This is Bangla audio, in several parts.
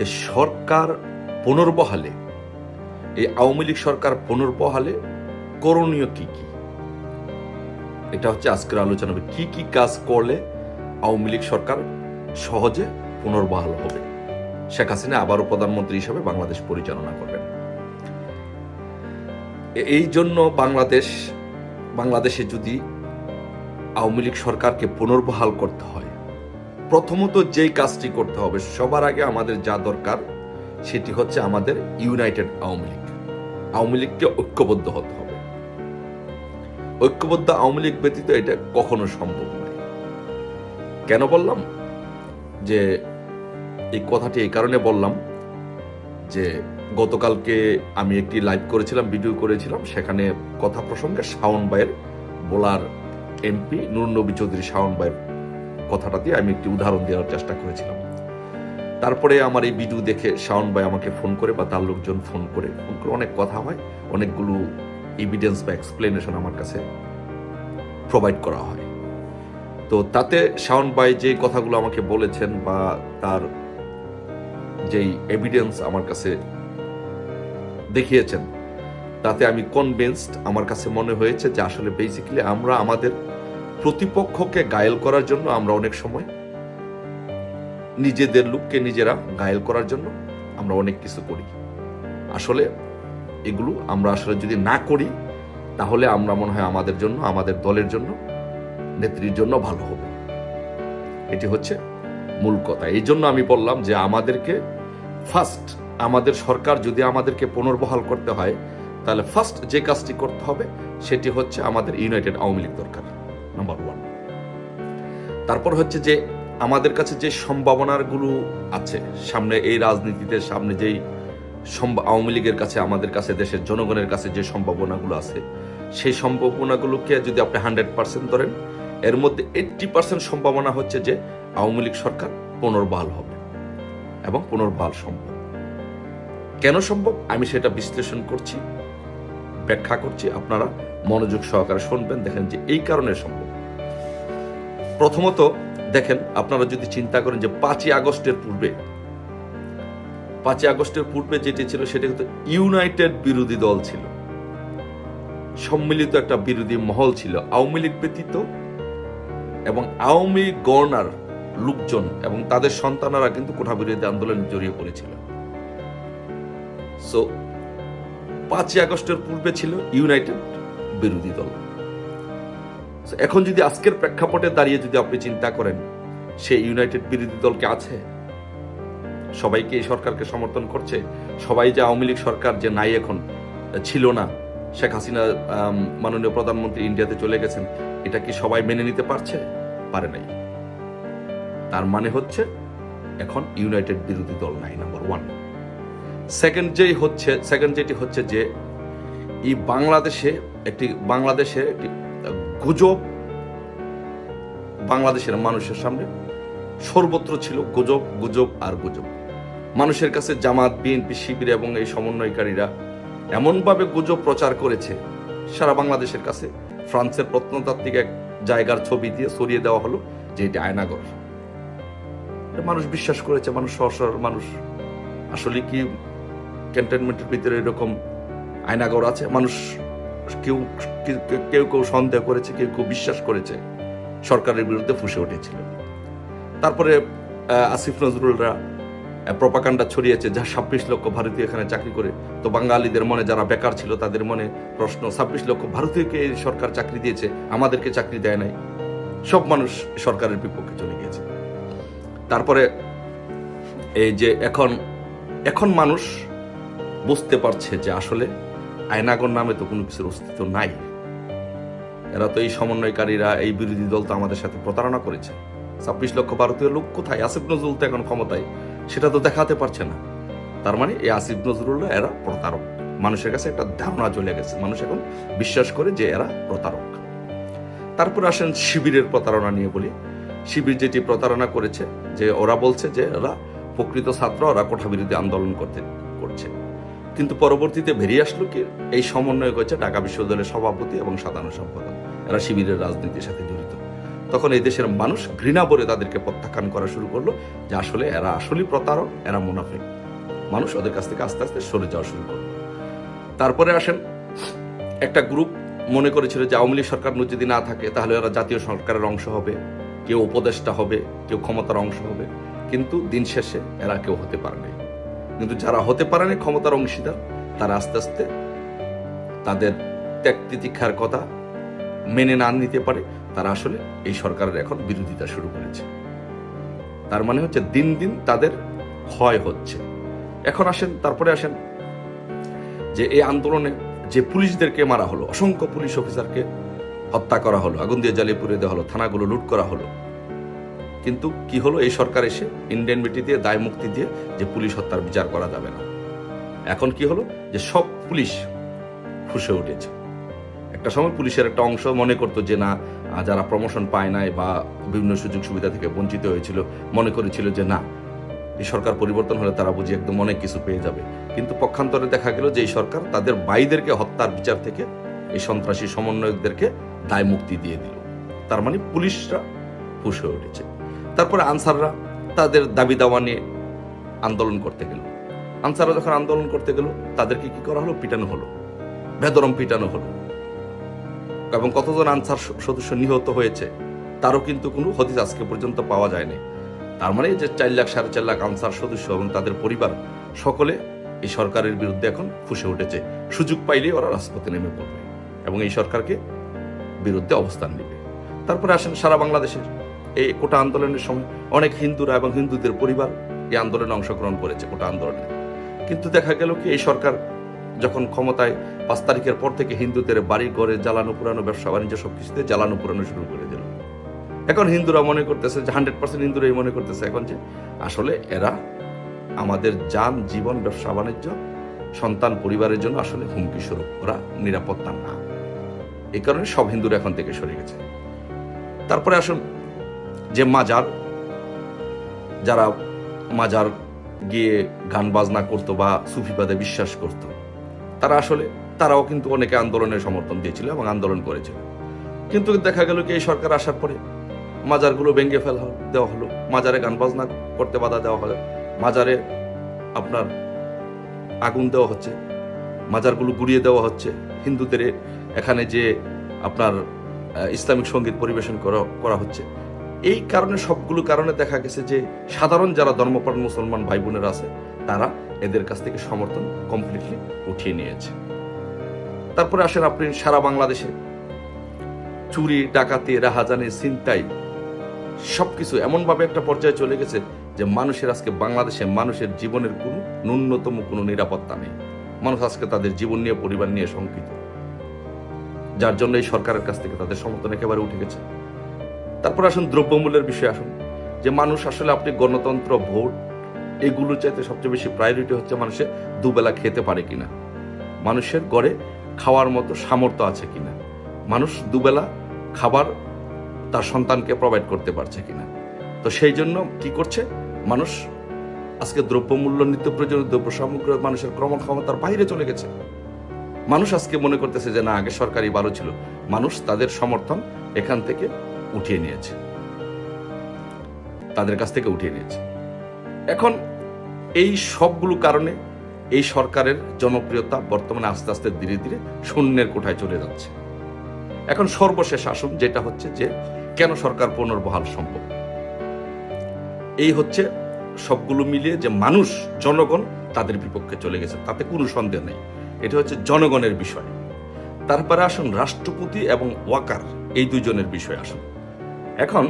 যে সরকার পুনর্বহালে, এই আওয়ামী লীগ সরকার পুনর্বহালে করণীয় কি কি? এটা হচ্ছে আজকের আলোচনা হবে। কি কি কাজ করলে আওয়ামী লীগ সরকার সহজে পুনর্বহাল হবে? শেখ হাসিনা আবারও প্রধানমন্ত্রী হিসেবে বাংলাদেশ পরিচালনা করবেন। এই জন্য বাংলাদেশ বাংলাদেশে যদি আওয়ামী লীগ সরকারকে পুনর্বহাল করতে হয় প্রথমত যেই কাজটি করতে হবে, সবার আগে আমাদের যা দরকার সেটি হচ্ছে আমাদের ইউনাইটেড আওয়ামী লীগ। আওয়ামী লীগকে ঐক্যবদ্ধ হতে হবে। ঐক্যবদ্ধ আওয়ামী লীগ ব্যতীত এটা কখনো সম্ভব নয়। কেন বললাম? যে এই কথাটি এই কারণে বললাম যে গতকালকে আমি একটি লাইভ করেছিলাম, ভিডিও করেছিলাম, সেখানে কথা প্রসঙ্গে শাওন ভাইয়ের বোলার এমপি নুর নবী চৌধুরী শাওন ভাইয়ের কথাটা দিয়ে আমি একটি উদাহরণ দেওয়ার চেষ্টা করেছিলাম। তারপরে আমার এই ভিডিও দেখে শাওন ভাই আমাকে ফোন করে বা তার লোকজন ফোন করে ফোন করে অনেক কথা হয়, অনেকগুলো এভিডেন্স বা এক্সপ্লেনেশন আমার কাছে প্রোভাইড করা হয়। তো তাতে শাওন ভাই যে কথাগুলো আমাকে বলেছেন বা তার যেই এভিডেন্স আমার কাছে দেখিয়েছেন, তাতে আমি কনভিন্সড আমার কাছে মনে হয়েছে যে আসলে বেসিক্যালি আমরা আমাদের প্রতিপক্ষকে গায়েল করার জন্য আমরা অনেক সময়, নিজেদের লোককে নিজেরা গায়েল করার জন্য আমরা অনেক কিছু করি। আসলে এগুলো আমরা আসলে যদি না করি, তাহলে আমরা মনে হয় আমাদের জন্য, আমাদের দলের জন্য, নেত্রীর জন্য ভালো হবে। এটি হচ্ছে মূল কথা। এই জন্য আমি বললাম যে আমাদেরকে ফার্স্ট আমাদের সরকার যদি আমাদেরকে পুনর্বহাল করতে হয়, তাহলে ফার্স্ট যে কাজটি করতে হবে, সেটি হচ্ছে আমাদের ইউনাইটেড আওয়ামী লীগ দরকার। নাম্বার ওয়ান তারপর হচ্ছে যে আমাদের কাছে যে সম্ভাবনাগুলো আছে, সামনে এই রাজনীতিতে, সামনে যেই আওয়ামী লীগের কাছে, আমাদের কাছে, দেশের জনগণের কাছে যে সম্ভাবনাগুলো আছে, সেই সম্ভাবনাগুলোকে যদি আপনি হান্ড্রেড পার্সেন্ট ধরেন, এর মধ্যে এইট্টি পার্সেন্ট সম্ভাবনা হচ্ছে যে আওয়ামী লীগ সরকার পুনর্বহাল হবে এবং পুনর্বহাল সম্ভব। কেন সম্ভব? আমি সেটা বিশ্লেষণ করছি, ব্যাখ্যা করছি আপনারা। মনোযোগ সহকারে শুনবেন, দেখেন যে এই কারণে সম্ভব। প্রথমত, দেখেন, আপনারা যদি চিন্তা করেন যে পাঁচই আগস্টের পূর্বে, পাঁচই আগস্টের পূর্বে যেটি ছিল সেটি কিন্তু ইউনাইটেড বিরোধী দল ছিল। সম্মিলিত একটা বিরোধী মহল ছিল, আওয়ামী লীগ ব্যতীত এবং আওয়ামী গভর্নর লোকজন এবং তাদের সন্তানেরা কিন্তু কোঠা বিরোধী আন্দোলনে জড়িয়ে পড়েছিল। সো পাঁচই আগস্টের পূর্বে ছিল ইউনাইটেড বিরোধী দল। এখন যদি আজকের প্রেক্ষাপটে দাঁড়িয়ে যদি আপনি চিন্তা করেন, সে ইউনাইটেড বিরোধী দলকে আছে? সবাইকে এই সরকারকে সমর্থন করছে? সবাই যে আওয়ামী লীগ সরকার যে নাই এখন, ছিল না, শেখ হাসিনা মাননীয় প্রধানমন্ত্রী ইন্ডিয়াতে চলে গেছেন, এটা কি সবাই মেনে নিতে পারছে? পারে নাই। তার মানে হচ্ছে, এখন ইউনাইটেড বিরোধী দল নাই নাম্বার ওয়ান সেকেন্ড যেই হচ্ছে সেকেন্ড যেটি হচ্ছে যে, এই বাংলাদেশে একটি বাংলাদেশের একটি গুজব বাংলাদেশের মানুষের সামনে সর্বত্র ছিল গুজব গুজব আর গুজব। মানুষের কাছে জামাত বিএনপি শিবির এবং এই সমন্বয়কারীরা এমনভাবে গুজব প্রচার করেছে, সারা বাংলাদেশের কাছে ফ্রান্সের প্রত্নতাত্ত্বিক এক জায়গার ছবি দিয়ে সরিয়ে দেওয়া হলো যে এটি আয়নাগর। মানুষ বিশ্বাস করেছে, মানুষ সহজ সরল মানুষ। আসলে কি ক্যান্টনমেন্টের ভিতরে এরকম আয়নাগর আছে? মানুষ কেউ, কেউ- কেউ সন্দেহ করেছে, কেউ কেউ বিশ্বাস করেছে, সরকারের বিরুদ্ধে ফুসে উঠেছিল। তারপরে আসিফ নজরুলরা প্রপাকাণ্ডা ছড়িয়েছে, যা ছাব্বিশ লক্ষ ভারতীয় এখানে চাকরি করে। তো বাঙালিদের মনে যারা বেকার ছিল, তাদের মনে প্রশ্ন, ছাব্বিশ লক্ষ ভারতীয়কে সরকার চাকরি দিয়েছে, আমাদেরকে চাকরি দেয় নাই? সব মানুষ সরকারের বিপক্ষে চলে গিয়েছে। তারপরে, এই যে এখন এখন মানুষ বুঝতে পারছে যে আসলে আয়নাগর নামে তো কোনো কিছুর অস্তিত্ব নাই। এরা তো এই সমন্বয়কারীরা, এই বিরোধী দল তো আমাদের সাথে প্রতারণা করেছে। ছাব্বিশ লক্ষ ভারতীয় লোক কোথায়? আসিফ নজরুল তো এখন ক্ষমতায়। সেটা তো দেখাতে পারছে না। তার মানে এই আসিফ নজরুল্লাহ এরা প্রতারক। মানুষের কাছে একটা ধারণা চলে গেছে। মানুষ এখন বিশ্বাস করে যে এরা প্রতারক। তারপর আসেন শিবিরের প্রতারণা নিয়ে বলি। শিবির যেটি প্রতারণা করেছে, যে ওরা বলছে যে এরা প্রকৃত ছাত্র, ওরা কোঠা বিরোধী আন্দোলন করতে করছে কিন্তু পরবর্তীতে বেরিয়ে আসলো কি? এই সমন্বয় হচ্ছে ঢাকা বিশ্ববিদ্যালয়ের সভাপতি এবং সাধারণ সম্পাদক। এরা শিবিরের রাজনীতির সাথে জড়িত। তখন এই দেশের মানুষ ঘৃণা বলে তাদেরকে প্রত্যাখ্যান করা শুরু করল যে আসলে এরা আসলেই প্রতারক, এরা মুনাফিক। মানুষ ওদের কাছ থেকে আস্তে আস্তে সরে যাওয়া শুরু করল। তারপরে আসেন একটা গ্রুপ মনে করেছিল যে আওয়ামী লীগ সরকার যদি না থাকে তাহলে এরা জাতীয় সরকারের অংশ হবে, কেউ উপদেষ্টা হবে, কেউ ক্ষমতার অংশ হবে। কিন্তু দিন শেষে এরা কেউ হতে পারেনি কিন্তু যারা হতে পারেনি ক্ষমতার অংশীদার, তারা আস্তে আস্তে তাদের ত্যাগ তিতিক্ষার কথা মেনে না নিতে পারে। তারা আসলে এই সরকারের এখন বিরোধিতা শুরু করেছে। তার মানে হচ্ছে দিন দিন তাদের ক্ষয় হচ্ছে। এখন আসেন, তারপরে আসেন যে এই আন্দোলনে যে পুলিশদেরকে মারা হলো, অসংখ্য পুলিশ অফিসারকে হত্যা করা হলো, আগুন দিয়ে জ্বালিয়ে পুড়িয়ে দেওয়া হলো, থানাগুলো লুট করা হলো কিন্তু কি হলো? এই সরকার এসে ইন্ডেনভিটি দিয়ে, দায় মুক্তি দিয়ে যে পুলিশ হত্যার বিচার করা যাবে না। এখন কি হলো? যে সব পুলিশ ফুসে উঠেছে। একটা সময় পুলিশের একটা অংশ মনে করতো যে না, যারা প্রমোশন পায় নাই বা বিভিন্ন সুযোগ সুবিধা থেকে বঞ্চিত হয়েছিল, মনে করেছিল যে না, এই সরকার পরিবর্তন হলে তারা বুঝি একদম অনেক কিছু পেয়ে যাবে। কিন্তু পক্ষান্তরে দেখা গেল যে এই সরকার তাদের বাইদেরকে হত্যার বিচার থেকে, এই সন্ত্রাসী সমন্বয়কদেরকে দায় মুক্তি দিয়ে দিল। তার মানে পুলিশরা হয়ে উঠেছে। তারপরে আনসাররা তাদের দাবি দাওয়া নিয়ে আন্দোলন করতে গেল। আনসাররা যখন আন্দোলন করতে গেল, তাদেরকে কি করা হলো? পিটানো হলো। ভেদরম পিটানো হলো। এবং কতজন আনসার সদস্য নিহত হয়েছে, তারও কিন্তু কোনো হদিস আজকে পর্যন্ত পাওয়া যায়নি। তার মানে যে চার লাখ, সাড়ে চার লাখ আনসার সদস্য এবং তাদের পরিবার, সকলে এই সরকারের বিরুদ্ধে এখন ফুসে উঠেছে। সুযোগ পাইলেই ওরা রাজপথে নেমে পড়বে এবং এই সরকারকে বিরুদ্ধে অবস্থান নেবে। তারপরে আসেন সারা বাংলাদেশের এই কোটা আন্দোলনের সময় অনেক হিন্দুরা এবং হিন্দুদের পরিবার এই আন্দোলনে অংশগ্রহণ করেছে, কোটা আন্দোলনে। কিন্তু দেখা গেল কি, এই সরকার যখন ক্ষমতায় পাঁচ তারিখের পর থেকে হিন্দুদের বাড়ি, ঘরে জ্বালানো, পুরানো, ব্যবসা, বাণিজ্য সবকিছুতে জ্বালানো, পুরানো শুরু করে দিল। এখন হিন্দুরা মনে করতেছে যে হান্ড্রেড পার্সেন্ট হিন্দুরাই মনে করতেছে এখন যে আসলে এরা আমাদের যান, জীবন, ব্যবসা, বাণিজ্য, সন্তান, পরিবারের জন্য আসলে হুমকি স্বরূপ, ওরা নিরাপত্তা না। এই কারণে সব হিন্দুরা এখন থেকে সরে গেছে। তারপরে আসুন যে মাজার, যারা মাজার গিয়ে গান বাজনা করতো বা সুফিবাদে বিশ্বাস করতো, তারা আসলে, তারাও কিন্তু অনেকে আন্দোলনের সমর্থন দিয়েছিল এবং আন্দোলন করেছিল। কিন্তু দেখা গেল কি এই সরকার আসার পরে মাজারগুলো ভেঙে ফেলা দেওয়া হলো। মাজারে গান বাজনা করতে বাধা দেওয়া হলো। মাজারে আপনার আগুন দেওয়া হচ্ছে, মাজারগুলো গুড়িয়ে দেওয়া হচ্ছে। হিন্দুদের এখানে যে আপনার ইসলামিক সংগীত পরিবেশন করা করা হচ্ছে। এই কারণে সবগুলো কারণে দেখা গেছে যে সাধারণ যারা ধর্মপ্রাণ মুসলমান ভাই বোনেরা আছে, তারা এদের কাছ থেকে সমর্থন কমপ্লিটলি উঠিয়ে নিয়েছে। তারপরে আসেন আপনি সারা বাংলাদেশে। চুরি, ডাকাতি, রাহাজানি, ছিনতাই, সবকিছু এমনভাবে একটা পর্যায়ে চলে গেছে যে মানুষের আজকে বাংলাদেশে মানুষের জীবনের কোনো ন্যূনতম কোনো নিরাপত্তা নেই। মানুষ আজকে তাদের জীবন নিয়ে, পরিবার নিয়ে শঙ্কিত। যার জন্য এই সরকারের কাছ থেকে তাদের সমর্থন একেবারে উঠে গেছে। তারপর আসুন দ্রব্যমূল্যের বিষয়ে আসুন। যে মানুষ আসলে আপনি গণতন্ত্র, ভোট এগুলো চাইতে সবচেয়ে বেশি প্রায়োরিটি হচ্ছে মানুষের দুবেলা খেতে পারে কিনা। মানুষের গড়ে খাওয়ার মতো সামর্থ্য আছে কিনা। মানুষ দুবেলা খাবার তার সন্তানকে প্রোভাইড করতে পারছে কিনা। তো সেই জন্য কি করছে? মানুষ আজকে দ্রব্যমূল্য নিত্য প্রয়োজনীয় দ্রব্য সামগ্রী মানুষের ক্রমক্ষমতার বাইরে চলে গেছে। মানুষ আজকে মনে করতেছে যে না, আগে সরকারি ভালো ছিল। মানুষ তাদের সমর্থন এখান থেকে উঠিয়ে নিয়েছে। তাদের কাছ থেকে উঠিয়ে নিয়েছে। এখন এই সবগুলো কারণে এই সরকারের জনপ্রিয়তা বর্তমানে আস্তে আস্তে ধীরে ধীরে শূন্যের কোঠায় চলে যাচ্ছে। এখন সর্বশেষ আসুন, যেটা হচ্ছে যে কেন সরকার পুনর্বহাল সম্ভব? এই হচ্ছে সবগুলো মিলিয়ে যে মানুষ, জনগণ তাদের বিপক্ষে চলে গেছে, তাতে কোনো সন্দেহ নেই। এটা হচ্ছে জনগণের বিষয়। তারপরে আসুন, রাষ্ট্রপতি এবং ওয়াকার, এই দুইজনের বিষয় আসুন। এখন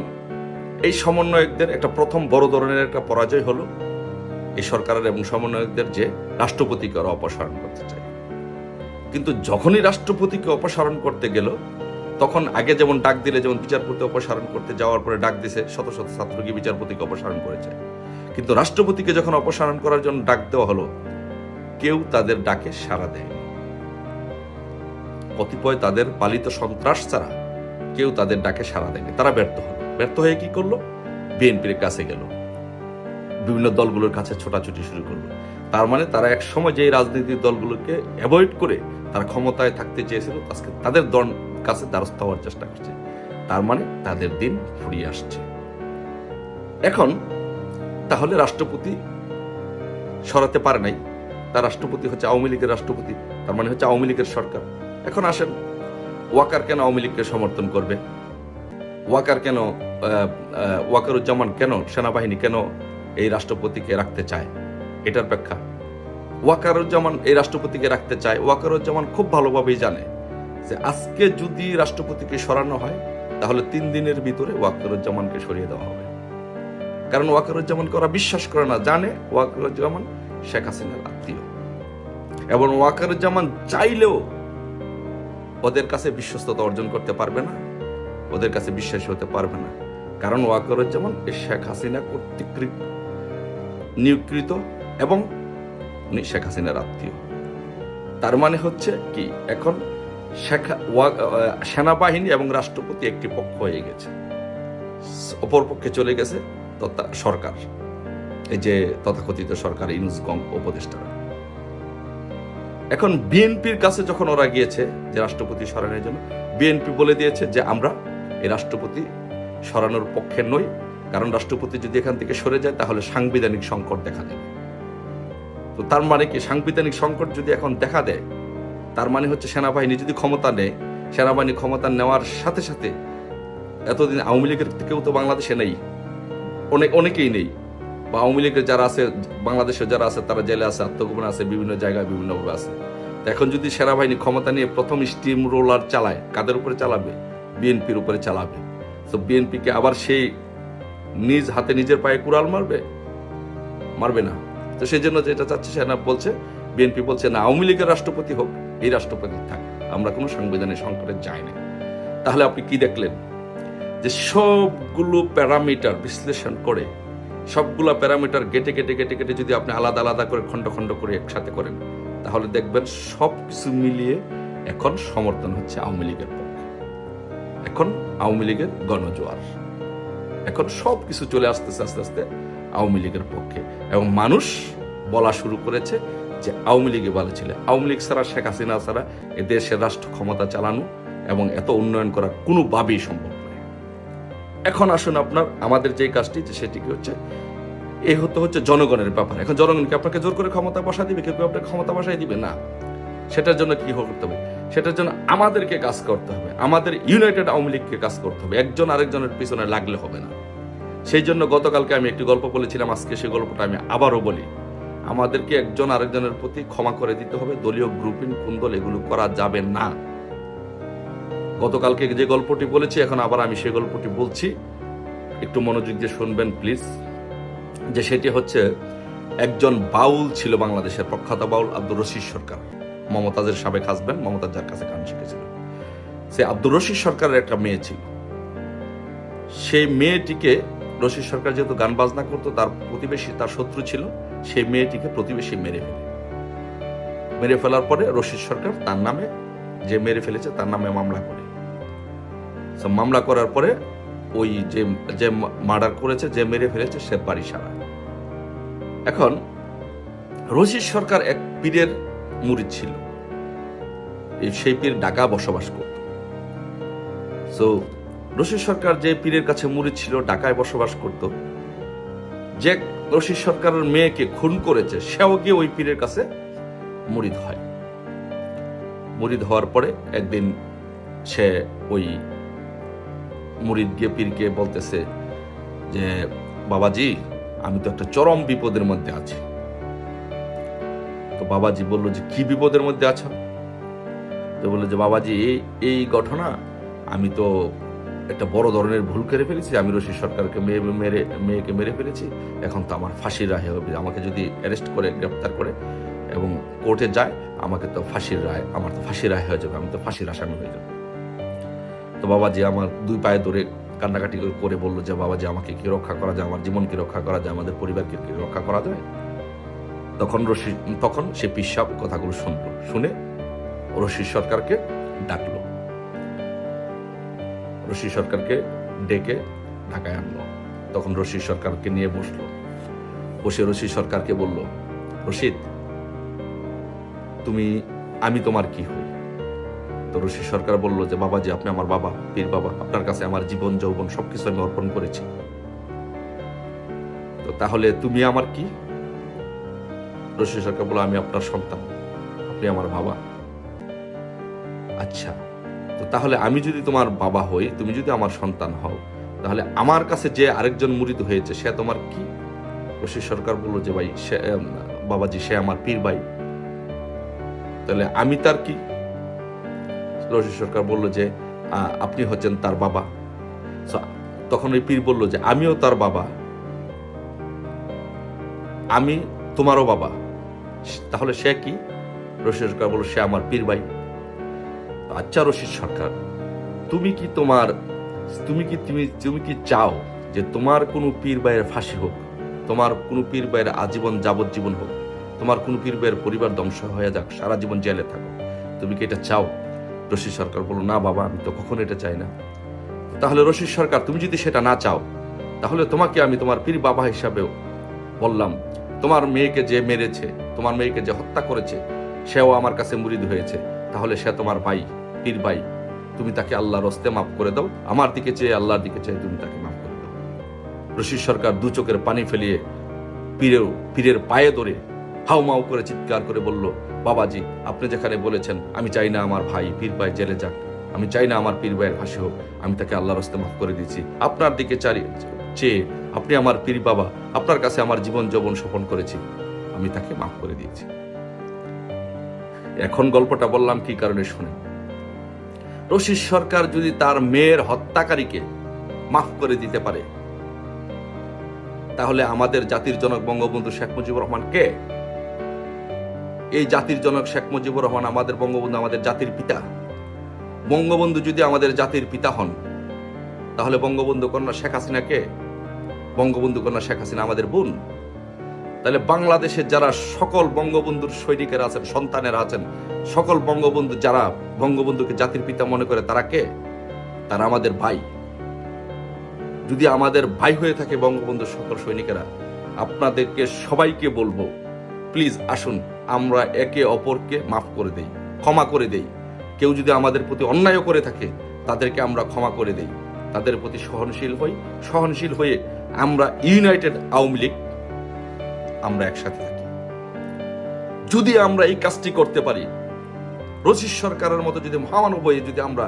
এই সমন্বয়কদের একটা প্রথম বড় ধরনের একটা পরাজয় হলো এই সরকারের এবং সমন্বয়কদের যে রাষ্ট্রপতিকে ওরা অপসারণ করতে চায়। কিন্তু যখনই রাষ্ট্রপতিকে অপসারণ করতে গেল, তখন আগে যেমন ডাক দিলে যেমন বিচারপতি অপসারণ করতে যাওয়ার পরে ডাক দিছে, শত শত ছাত্রকে বিচারপতিকে অপসারণ করেছে। কিন্তু রাষ্ট্রপতিকে যখন অপসারণ করার জন্য ডাক দেওয়া হলো, কেউ তাদের ডাকে সাড়া দেয়নি। কতিপয় তাদের পালিত সন্ত্রাস ছাড়া কেউ তাদের ডাকে সাড়া দেয়নি। তারা ব্যর্থ হলো। ব্যর্থ হয়ে কি করল? বিএনপির কাছে গেল। বিভিন্ন দলগুলোর কাছে ছোটাছুটি শুরু করল। তার মানে তারা এক সময় যে রাজনৈতিক দলগুলোকে অ্যাভয়েড করে তারা ক্ষমতায় থাকতে চেয়েছিল, আজকে তাদের দল কাছে দ্বারস্থ হওয়ার চেষ্টা করছে। তার মানে তাদের দিন ফুরিয়ে আসছে। এখন তাহলে রাষ্ট্রপতি সরাতে পারে নাই। তার রাষ্ট্রপতি হচ্ছে আওয়ামী লীগের রাষ্ট্রপতি, তার মানে হচ্ছে আওয়ামী লীগের সরকার। এখন আসেন ওয়াকার কেন আওয়ামী লীগকে সমর্থন করবে? ওয়াকার কেন ওয়াকারুজ্জামান কেন সেনাবাহিনী কেন এই রাষ্ট্রপতিকে রাখতে চায়? এটার ব্যাখ্যা। ওয়াকারুজ্জামান এই রাষ্ট্রপতিকে রাখতে চায়, ওয়াকারুজ্জামান খুব ভালোভাবেই জানে যে আজকে যদি রাষ্ট্রপতিকে সরানো হয়, তাহলে তিন দিনের ভিতরে ওয়াকারুজ্জামানকে সরিয়ে দেওয়া হবে। কারণ ওয়াকারুজ্জামানকে ওরা বিশ্বাস করে না, জানে ওয়াকারুজ্জামান শেখ হাসিনার আত্মীয়। এবং ওয়াকারুজ্জামান চাইলেও ওদের কাছে বিশ্বস্ততা অর্জন করতে পারবে না, ওদের কাছে বিশ্বাসী হতে পারবে না। কারণ ওয়াকারুজ্জামান শেখ হাসিনা কর্তৃক নিয়োগকৃত এবং উনি শেখ হাসিনার আত্মীয়। তার মানে হচ্ছে কি, এখন শেখ সেনাবাহিনী এবং রাষ্ট্রপতি একটি পক্ষ হয়ে গেছে। অপর পক্ষে চলে গেছে তথা সরকার, এই যে তথাকথিত সরকার ইনুস গং উপদেষ্টারা। এখন বিএনপির কাছে যখন ওরা গিয়েছে যে রাষ্ট্রপতি সরানোর জন্য, বিএনপি বলে দিয়েছে যে আমরা এই রাষ্ট্রপতি সরানোর পক্ষে নই। কারণ রাষ্ট্রপতি যদি এখান থেকে সরে যায়, তাহলে সাংবিধানিক সংকট দেখা দেবে। তো তার মানে কি? সাংবিধানিক সংকট যদি এখন দেখা দেয়, তার মানে হচ্ছে সেনাবাহিনী যদি ক্ষমতা নেয়, সেনাবাহিনী ক্ষমতা নেওয়ার সাথে সাথে এতদিন আওয়ামী লীগের কেউ তো বাংলাদেশে নেই, অনেক অনেকেই নেই। বা আওয়ামী লীগের যারা আছে বাংলাদেশে যারা আছে, তারা জেলে আছে, আত্মগোপনে আছে, বিভিন্ন জায়গায় বিভিন্নভাবে আছে। এখন যদি সেনাবাহিনী ক্ষমতা নিয়ে প্রথম স্টিম রোলার চালায়, কাদের উপরে চালাবে? বিএনপির উপরে চালাবে। তো বিএনপিকে আবার সেই নিজ হাতে নিজের পায়ে কুড়াল মারবে? মারবে না। তো সেই জন্য যেটা চাচ্ছে, সেনা বলছে বিএনপি বলছে, না, আওয়ামী লীগের রাষ্ট্রপতি হোক, এই রাষ্ট্রপতি থাক। আমরা কোনো সাংবিধানিক সংকটে যাই না। তাহলে আপনি কি দেখলেন? যে সবগুলো প্যারামিটার বিশ্লেষণ করে সবগুলো প্যারামিটার গেটে গেটে গেটে গেটে যদি আপনি আলাদা আলাদা করে খণ্ড খণ্ড করে একসাথে করেন, তাহলে দেখবেন সব কিছু মিলিয়ে এখন সমর্থন হচ্ছে আওয়ামী লীগের পক্ষে। এখন আওয়ামী লীগের গণজোয়ার। এখন সব কিছু চলে আসতেছে, আস্তে আস্তে আওয়ামী লীগের পক্ষে। এবং মানুষ বলা শুরু করেছে যে আওয়ামী লীগে ভালো ছিল। আওয়ামী লীগ ছাড়া, শেখ হাসিনা ছাড়া এ দেশের রাষ্ট্র ক্ষমতা চালানো এবং এত উন্নয়ন করা কোনোভাবেই সম্ভব নয়। এখন আসুন আপনার, আমাদের যে কাজটি সেটি কি হচ্ছে এ হতে হচ্ছে জনগণের ব্যাপার। এখন জনগণকে আপনাকে জোর করে ক্ষমতা বসা দিবে? কেউ আপনাকে ক্ষমতা বসাই দিবে? না। সেটার জন্য কি করতে হবে? সেটার জন্য আমাদেরকে কাজ করতে হবে। আমাদের ইউনাইটেড আওয়ামী লীগকে কাজ করতে হবে। একজন আরেকজনের পিছনে লাগলে হবে না। সেই জন্য গতকালকে আমি একটি গল্প বলেছিলাম। আজকে সেই গল্পটা আমি আবারও বলি। আমাদেরকে একজন আরেকজনের প্রতি ক্ষমা করে দিতে হবে। দলীয় গ্রুপিং কুন্দল, এগুলো করা যাবে না। গতকালকে যে গল্পটি বলেছি, এখন আবার আমি সেই গল্পটি বলছি। একটু মনোযোগ দিয়ে শুনবেন প্লিজ যে সেটি হচ্ছে একজন বাউল ছিল বাংলাদেশের প্রখ্যাত বাউল আব্দুর রশিদ সরকার। মমতাজের সাবেক হাজবেন্ড মমতাজ যার কাছে গান শিখেছিল। সে আব্দুর রশিদ সরকারের একটা মেয়ে ছিল। সেই মেয়েটিকে রশিদ সরকার যেহেতু গান বাজনা করতো, তার প্রতিবেশী, তার শত্রু ছিল, সেই মেয়েটিকে প্রতিবেশী মেরে ফেলে। মেরে ফেলার পরে রশিদ সরকার তার নামে, যে মেরে ফেলেছে তার নামে মামলা করে। মামলা করার পরে ওই যে যে মার্ডার করেছে, যে মেরে ফেলেছে, সে বাড়ি সারা। এখন, রশিদ সরকার এক পীরের মুরিদ ছিল। সেই পীর ঢাকা বসবাস করত। সো রশিদ সরকার যে পীরের কাছে মুরিদ ছিল, ঢাকায় বসবাস করত। যে রশিদ সরকারের মেয়েকে খুন করেছে, সেও গিয়ে ওই পীরের কাছে মুরিদ হয় মুরিদ হওয়ার পরে একদিন সে ওই মুরিদ গিয়ে পীরকে বলতেছে যে, বাবাজি, আমি তো একটা চরম বিপদের মধ্যে আছি। তো বাবাজি বলল যে, কি বিপদের মধ্যে আছো? তো বলল যে, বাবাজি, এই এই ঘটনা আমি তো একটা বড় ধরনের ভুল করে ফেলেছি। আমি রশিদ সরকারকে মেয়ে, মেরে, মেয়েকে মেরে ফেলেছি। এখন তো আমার ফাঁসির রায় হবে। আমাকে যদি অ্যারেস্ট করে, গ্রেপ্তার করে এবং কোর্টে যায়, আমাকে তো ফাঁসির রায়, আমার তো ফাঁসির রায় হয়ে যাবে। আমি তো ফাঁসির আসামি হয়ে যাব। তো বাবাজি আমার দুই পায়ে ধরে কান্নাকাটি করে বলল যে, বাবাজি, আমাকে কি রক্ষা করা যায়? আমার জীবনকে রক্ষা করা যায়? আমাদের পরিবারকে কি রক্ষা করা যায়? তখন রশি তখন সে পিসাব কথাগুলো শুনলো। শুনে রশিদ সরকারকে ডাকলো। রশিদ সরকারকে ডেকে ঢাকায় আনলো। তখন রশিদ সরকারকে নিয়ে বসল। বসে রশিদ সরকারকে বলল, রশিদ, তুমি, আমি তোমার কি হই? তো রশি সরকার বলল যে, বাবাজি, আপনি আমার বাবা, পীর বাবা, আপনার কাছে আমার জীবন, যৌবন সবকিছু আমি অর্পণ করেছি। তো তাহলে তুমি আমার কি? রশি সরকার বলল, আমি আপনার সন্তান, আপনি আমার বাবা। আচ্ছা তো তাহলে আমি যদি তোমার বাবা হই, তুমি যদি আমার সন্তান হও, তাহলে আমার কাছে যে আরেকজন মুরিদ হয়েছে, সে তোমার কি? রশি সরকার বলল যে, ভাই, সে বাবাজি, সে আমার পীর ভাই। তাহলে আমি তার কি? রশি সরকার বলল যে আপনি হচ্ছেন তার বাবা। তখন ওই পীর বলল যে, আমিও তার বাবা। আমি তোমারও বাবা। তাহলে সে কি? রশি সরকার বলল, সে আমার পীর ভাই। আচ্ছা রশিদ সরকার, তুমি কি তোমার, তুমি কি, তুমি তুমি কি চাও যে তোমার কোনো পীর ভাইয়ের ফাঁসি হোক, তোমার কোনো পীর ভাইয়ের আজীবন যাবজ্জীবন হোক, তোমার কোনো পীর ভাইয়ের পরিবার ধ্বংস হয়ে যাক, সারা জীবন জেলে থাকো তুমি কি এটা চাও? রশিদ সরকার বলল, না বাবা, আমি তো কখনো এটা চাই না। তাহলে রশিদ সরকার, তুমি যদি সেটা না চাও, তাহলে তোমাকে আমি তোমার পীর বাবা হিসাবেও বললাম, তোমার মেয়েকে যে মেরেছে, তোমার মেয়েকে যে হত্যা করেছে, সেও আমার কাছে মুরিদ হয়েছে। তাহলে সে তোমার ভাই, পীর ভাই, তুমি তাকে আল্লাহর রস্তে মাফ করে দাও। আমার দিকে চেয়ে, আল্লাহর দিকে চেয়ে তুমি তাকে মাফ করে দাও। রশিদ সরকার দু চোখের পানি ফেলিয়ে পীরের পীরের পায়ে ধরে হাউ মাউ করে চিৎকার করে বলল বাবাজি, আপনি যেখানে বলেছেন, আমি চাই না আমার ভাই পীর ভাই জেলে যাক। আমি চাই না আমার পীর ভাইয়ের ফাঁসি হোক। আমি তাকে আল্লাহর হস্তে মাফ করে দিয়েছি। আপনার দিকে চারি চেয়ে আপনি আমার পীর বাবা, আপনার কাছে আমার জীবন যৌবন স্বপন করেছি। আমি তাকে মাফ করে দিয়েছি। এখন গল্পটা বললাম কি কারণে শুনে। রশিদ সরকার যদি তার মেয়ের হত্যাকারীকে মাফ করে দিতে পারে, তাহলে আমাদের জাতির জনক বঙ্গবন্ধু শেখ মুজিবুর রহমান কে? এই জাতির জনক শেখ মুজিবুর রহমান আমাদের বঙ্গবন্ধু, আমাদের জাতির পিতা। বঙ্গবন্ধু যদি আমাদের জাতির পিতা হন, তাহলে বঙ্গবন্ধু কন্যা শেখ হাসিনা কে বঙ্গবন্ধু কন্যা শেখ হাসিনা আমাদের বোন। তাহলে বাংলাদেশের যারা সকল বঙ্গবন্ধুর সৈনিকেরা আছেন, সন্তানেরা আছেন, সকল বঙ্গবন্ধু যারা বঙ্গবন্ধুকে জাতির পিতা মনে করে, তারা কে? তারা আমাদের ভাই। যদি আমাদের ভাই হয়ে থাকে বঙ্গবন্ধুর সকল সৈনিকেরা, আপনাদেরকে সবাইকে বলব প্লিজ আসুন, আমরা একে অপরকে মাফ করে দেই, ক্ষমা করে দেই। কেউ যদি আমাদের প্রতি অন্যায় করে থাকে, তাদেরকে আমরা ক্ষমা করে দেই। তাদের প্রতি সহনশীল হই, সহনশীল হয়ে আমরা ইউনাইটেড আওয়ামী লীগ আমরা একসাথে থাকি। যদি আমরা এই কাজটি করতে পারি, রশিদ সরকারের মতো যদি মহামানব হয়ে যদি আমরা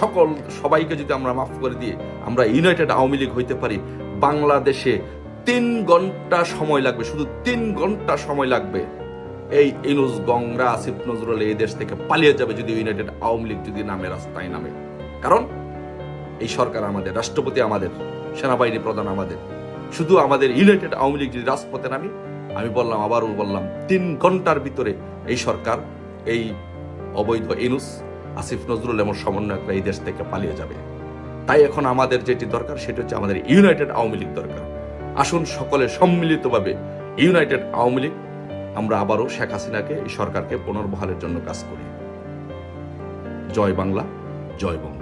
সকল সবাইকে যদি আমরা মাফ করে দিয়ে আমরা ইউনাইটেড আওয়ামী লীগ হইতে পারি, বাংলাদেশে তিন ঘণ্টা সময় লাগবে, শুধু তিন ঘণ্টা সময় লাগবে। এই ইনুস গংরা আসিফ নজরুল এই দেশ থেকে পালিয়ে যাবে যদি ইউনাইটেড আওয়ামী লীগ যদি নামে, রাস্তায় নামে। কারণ এই সরকার আমাদের, রাষ্ট্রপতি আমাদের, সেনাবাহিনী প্রধান আমাদের। শুধু আমাদের ইউনাইটেড আওয়ামী লীগ যদি রাজপথে নামি, আমি বললাম, আবারও বললাম, তিন ঘণ্টার ভিতরে এই সরকার, এই অবৈধ ইনুস, আসিফ নজরুল এবং সমন্বয়করা এই দেশ থেকে পালিয়ে যাবে। তাই এখন আমাদের যেটি দরকার, সেটা হচ্ছে আমাদের ইউনাইটেড আওয়ামী লীগ দরকার। আসুন সকলে সম্মিলিতভাবে ইউনাইটেড আওয়ামী লীগ, আমরা আবারও শেখ হাসিনাকে, এই সরকারকে পুনর্বহালের জন্য কাজ করি। জয় বাংলা, জয় বঙ্গ।